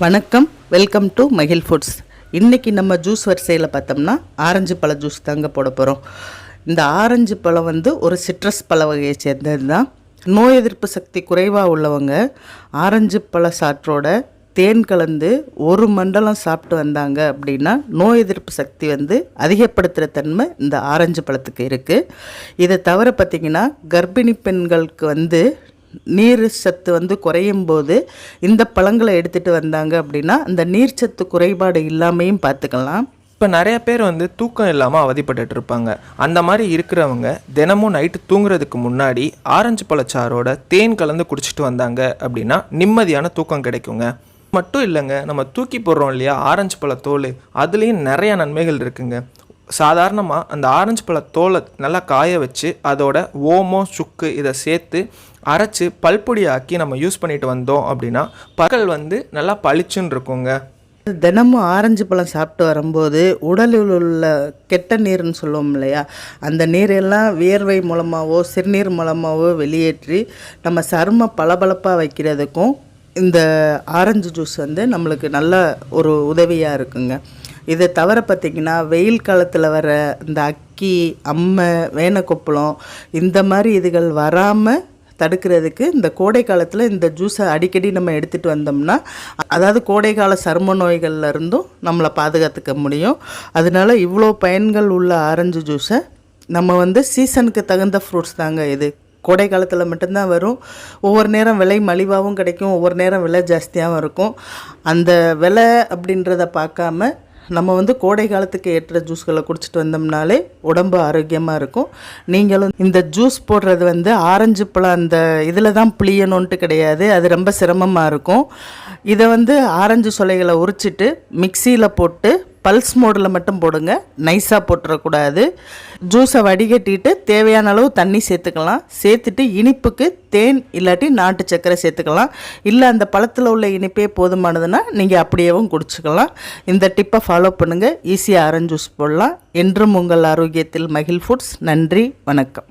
வணக்கம். Welcome to மகில் foods இன்றைக்கி நம்ம ஜூஸ் வரிசையில் பார்த்தோம்னா ஆரஞ்சு பழ ஜூஸ் தாங்க போட போகிறோம் இந்த ஆரஞ்சு பழம் வந்து ஒரு சிட்ரஸ் பழ வகையை சேர்ந்தது தான் நோய் எதிர்ப்பு சக்தி குறைவாக உள்ளவங்க ஆரஞ்சு பழ சாற்றோட தேன் கலந்து ஒரு மண்டலம் சாப்பிட்டு வந்தாங்க அப்படின்னா நோய் எதிர்ப்பு சக்தி வந்து அதிகப்படுத்துகிற தன்மை இந்த ஆரஞ்சு பழத்துக்கு இருக்குது இதை தவிர பார்த்திங்கன்னா கர்ப்பிணி பெண்களுக்கு வந்து நீர் சத்து வந்து குறையும் போது இந்த பழங்களை எடுத்துகிட்டு வந்தாங்க அப்படின்னா அந்த நீர்ச்சத்து குறைபாடு இல்லாமையும் பார்த்துக்கலாம். இப்போ நிறைய பேர் வந்து தூக்கம் இல்லாமல் அவதிப்பட்டு இருப்பாங்க. அந்த மாதிரி இருக்கிறவங்க தினமும் நைட்டு தூங்குறதுக்கு முன்னாடி ஆரஞ்சு பழச்சாரோட தேன் கலந்து குடிச்சிட்டு வந்தாங்க அப்படின்னா நிம்மதியான தூக்கம் கிடைக்குங்க. மட்டும் இல்லைங்க நம்ம தூக்கி போடுறோம் இல்லையா ஆரஞ்சு பழ தோல் அதுலேயும் நிறைய நன்மைகள் இருக்குங்க. சாதாரணமாக அந்த ஆரஞ்சு பழ தோலை நல்லா காய வச்சு அதோட ஓமம் சுக்கு இதை சேர்த்து அரைச்சி பல்பொடியாக்கி நம்ம யூஸ் பண்ணிட்டு வந்தோம் அப்படின்னா பகல் வந்து நல்லா பளிச்சுன்னு இருக்குங்க. தினமும் ஆரஞ்சு பழம் சாப்பிட்டு வரும்போது உடலில் உள்ள கெட்ட நீர்னு சொல்லுவோம் இல்லையா? அந்த நீரெல்லாம் வியர்வை மூலமாகவோ சிறுநீர் மூலமாகவோ வெளியேற்றி நம்ம சரும பளபளப்பாக வைக்கிறதுக்கும் இந்த ஆரஞ்சு ஜூஸ் வந்து நம்மளுக்கு நல்ல ஒரு உதவியாக இருக்குங்க. இதை தவிர பார்த்திங்கன்னா வெயில் காலத்தில் வர இந்த அக்கி அம்மை வேனக்கொப்பளம் இந்த மாதிரி இதுகள் வராமல் தடுக்கிறதுக்கு இந்த கோடை காலத்தில் இந்த ஜூஸை அடிக்கடி நம்ம எடுத்துகிட்டு வந்தோம்னா அதாவது கோடை கால சரும நோய்கள்ல இருந்தும் நம்மளை பாதுகாத்துக்க முடியும். அதனால இவ்வளோ பயன்கள் உள்ள ஆரஞ்சு ஜூஸை நம்ம வந்து சீசனுக்கு தகுந்த ஃப்ரூட்ஸ் தாங்க இது. கோடை காலத்தில் மட்டும்தான் வரும். ஒவ்வொரு நேரம் விலை மலிவாகவும் கிடைக்கும். ஒவ்வொரு நேரம் விலை ஜாஸ்தியாகவும் இருக்கும். அந்த விலை அப்படின்றத பார்க்காம நம்ம வந்து கோடை காலத்துக்கு ஏற்ற ஜூஸ்களை குடிச்சிட்டு வந்தோம்னாலே உடம்பு ஆரோக்கியமாக இருக்கும். நீங்களும் இந்த ஜூஸ் போடுறது வந்து ஆரஞ்சு பழம் அந்த இதில் தான் புளியணுன்ட்டு கிடையாது. அது ரொம்ப சிரமமாக இருக்கும். இதை வந்து ஆரஞ்சு சொலைகளை உரிச்சிட்டு மிக்சியில் போட்டு பல்ஸ் மோடில் மட்டும் போடுங்க. நைஸாக போட்டுறக்கூடாது. ஜூஸை வடிகட்டிட்டு தேவையான அளவு தண்ணி சேர்த்துக்கலாம். சேர்த்துட்டு இனிப்புக்கு தேன் இல்லாட்டி நாட்டு சர்க்கரை சேர்த்துக்கலாம். இல்லை அந்த பழத்தில் உள்ள இனிப்பே போதுமானதுன்னா நீங்கள் அப்படியேவும் குடிச்சுக்கலாம். இந்த டிப்பை ஃபாலோ பண்ணுங்கள் ஈஸியாக ஆரஞ்சு ஜூஸ் போடலாம். என்றும் உங்கள் ஆரோக்கியத்தில் மகிழ் ஃபுட்ஸ். நன்றி வணக்கம்.